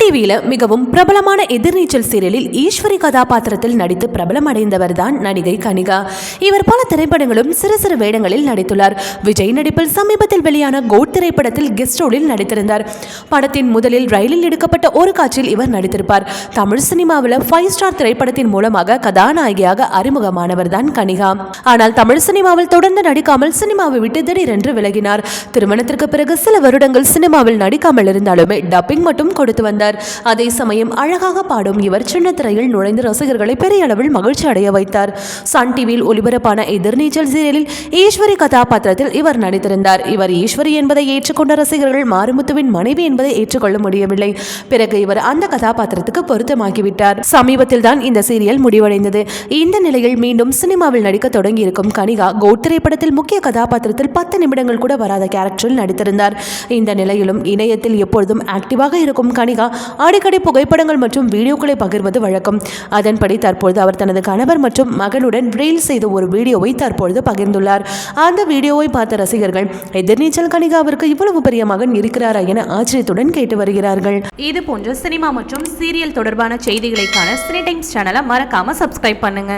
டிவியில மிகவும் பிரபலமான எதிர்நீச்சல் சீரியலில் ஈஸ்வரி கதாபாத்திரத்தில் நடித்து பிரபலம் அடைந்தவர் தான் நடிகை கனிகா. இவர் பல திரைப்படங்களும் சிறு சிறு வேடங்களில் நடித்துள்ளார். விஜய் நடிப்பில் சமீபத்தில் வெளியான கோட் திரைப்படத்தில் கெஸ்ட் ரோலில் நடித்திருந்தார். படத்தின் முதலில் ரயிலில் எடுக்கப்பட்ட ஒரு காட்சியில் இவர் நடித்திருப்பார். தமிழ் சினிமாவில் ஃபைவ் ஸ்டார் திரைப்படத்தின் மூலமாக கதாநாயகியாக அறிமுகமானவர் தான் கனிகா. ஆனால் தமிழ் சினிமாவில் தொடர்ந்து நடிக்காமல் சினிமாவை விட்டு திடீரென்று விலகினார். திருமணத்திற்கு பிறகு சில வருடங்கள் சினிமாவில் நடிக்காமல் இருந்தாலுமே டப்பிங் மட்டும் கொடுத்து வந்தார். அதே சமயம் அழகாக பாடும் இவர் சின்ன திரையில் நுழைந்து ரசிகர்களை பெரிய அளவில் மகிழ்ச்சி அடைய வைத்தார். சன் டிவியில் ஒலிபரப்பான எதிர்நீச்சல் சீரியலில் ஈஸ்வரி கதாபாத்திரத்தில் இவர் நடித்திருந்தார். இவர் ஈஸ்வரி என்பதை ஏற்றுக்கொண்ட ரசிகர்கள் மாரிமுத்துவின் மனைவி என்பதை ஏற்றுக்கொள்ள முடியவில்லை. பிறகு இவர் அந்த கதாபாத்திரத்துக்கு பொருத்தமாகிவிட்டார். சமீபத்தில் தான் இந்த சீரியல் முடிவடைந்தது. இந்த நிலையில் மீண்டும் சினிமாவில் நடிக்க தொடங்கியிருக்கும் கனிகா கோட் திரைப்படத்தில் முக்கிய கதாபாத்திரத்தில் பத்து நிமிடங்கள் கூட வராத கேரக்டரில் நடித்திருந்தார். இந்த நிலையிலும் இணையத்தில் எப்பொழுதும் ஆக்டிவாக இருக்கும் கனிகா அடிக்கடி புகைப்படங்கள் மற்றும் வீடியோக்களை பகிர்வது வழக்கம். அதன்படி தற்பொழுது அவர் தனது கணவர் மற்றும் மகளுடன் ரீல் செய்த ஒரு வீடியோவை தற்பொழுது பகிர்ந்துள்ளார். அந்த வீடியோவை பார்த்த ரசிகர்கள் எதிர்நீச்சல் அவருக்கு இவ்வளவு பெரிய மகன் இருக்கிறாரா என ஆச்சரியத்துடன் கேட்டு வருகிறார்கள். இது போன்ற சினிமா மற்றும் சீரியல் தொடர்பான செய்திகளைக்கான சினி டைம்ஸ் சேனலை மறக்காம சப்ஸ்கிரைப் பண்ணுங்க.